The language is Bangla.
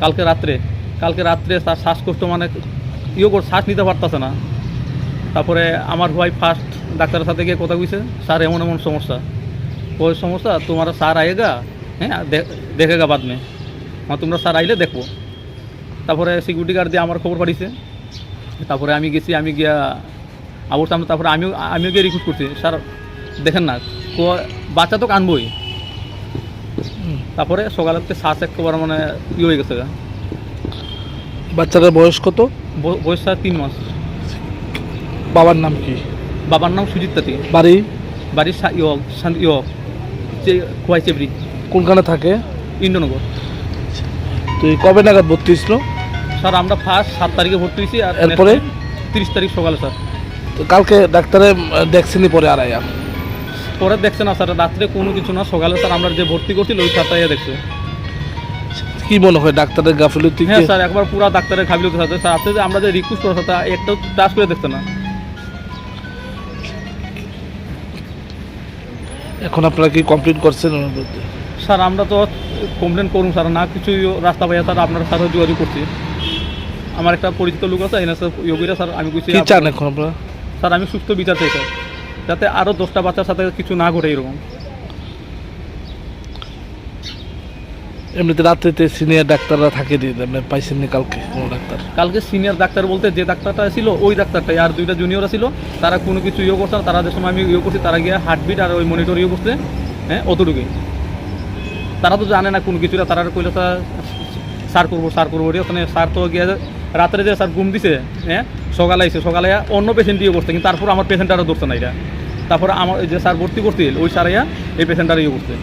কালকে রাত্রে কালকে রাত্রে তার শ্বাসকষ্ট মানে ইয়ে কর শ্বাস নিতে পারতেছে না। তারপরে আমার ভাই ফার্স্ট ডাক্তারের সাথে গিয়ে কথা কইছে, স্যার, এমন এমন সমস্যা। ওই সমস্যা তোমার স্যার আয়েগা? হ্যাঁ দেখেগা বাদ মে, তোমরা স্যার আইলে দেখব। তারপরে সিকিউরিটি গার্ড দিয়ে আমার খবর পাঠিয়েছে। তারপরে আমি গেছি, আমি গিয়া আবার সামনে, তারপরে আমিও আমিও গিয়ে রিকোয়েস্ট করছি। স্যার, দেখেন না বাচ্চা তো কানবই। তারপরে সকালের থেকে শ্বাস একবার মানে ইয়ে হয়ে গেছে। বাচ্চাটার বয়স কত? বয়স স্যার তিন মাস। বাবার নাম কি? বাবার নাম সুজিত তাঁতি। বাড়ি? বাড়ির সা- ইয় শান- ইয় যে খোয়াই চেবরি কোনখানে থাকে? ইন্দ্রনগর। তুই কবে নাগাদ ভর্তি হয়েছিল? স্যার আমরা ফার্স্ট সাত তারিখে ভর্তি হয়েছি আর এরপরে? তিরিশ তারিখ সকালে স্যার। তো কালকে ডাক্তারে দেখছিনি পরে আড়াইয়া পরে দেখছে না স্যার রাত্রে কোনো কিছু না সকালে স্যার আমরা যে ভর্তি করছিল ওই সাতটাই দেখছে। কি মনে হয় ডাক্তারের গাফিলতি হ্যাঁ স্যার একবার পুরো ডাক্তারের খাবিলতে সাথে স্যার আছে যে আমরা যে রিকোয়েস্ট করা কথা একটাও টাচ করে দেখছে না। এখন আপনারা কি কমপ্লিট করছেন স্যার আমরা তো কমপ্লেন করুন স্যার না কিছু রাস্তা পাইয়া স্যার আপনার সাথে যোগাযোগ করছি। আমার একটা পরিচিত লোক আছে এনে স্যার ইয়োগিরা স্যার আমি কইছি কি চান এখন আপনারা? স্যার আমি সুস্থ বিচার চাই স্যার। যাতে আরও দশটা বাচ্চার সাথে কিছু না ঘটে এরকম। এমনিতে রাত্রিতে সিনিয়র ডাক্তাররা থাকে দিয়ে দেন পাইছেননি কালকে কোনো ডাক্তার? কালকে সিনিয়র ডাক্তার বলতে যে ডাক্তারটা ছিল ওই ডাক্তারটাই। আর দুইটা জুনিয়র ছিল তারা কোনো কিছু ইয়ে করছে না তারা যে সময় আমি ইয়ে করছি তারা গিয়ে হার্টবিট আর ওই মনিটর ইয়ে করছে হ্যাঁ অতটুকুই। তারা তো জানে না কোনো কিছুটা তারা কইলে স্যার করব সার করব রে। ওখানে স্যার তো গিয়ে রাত্রে যে স্যার ঘুম দিছে হ্যাঁ সকালে আইসে সকালে অন্য পেশেন্ট দিয়ে করছে কিন্তু তারপর আমার পেশেন্ট আরও ধরছে না এটা। তারপর আমার যে স্যার ভর্তি করছিল, ওই স্যার এই পেশেন্ট আর ইয়ে করছে।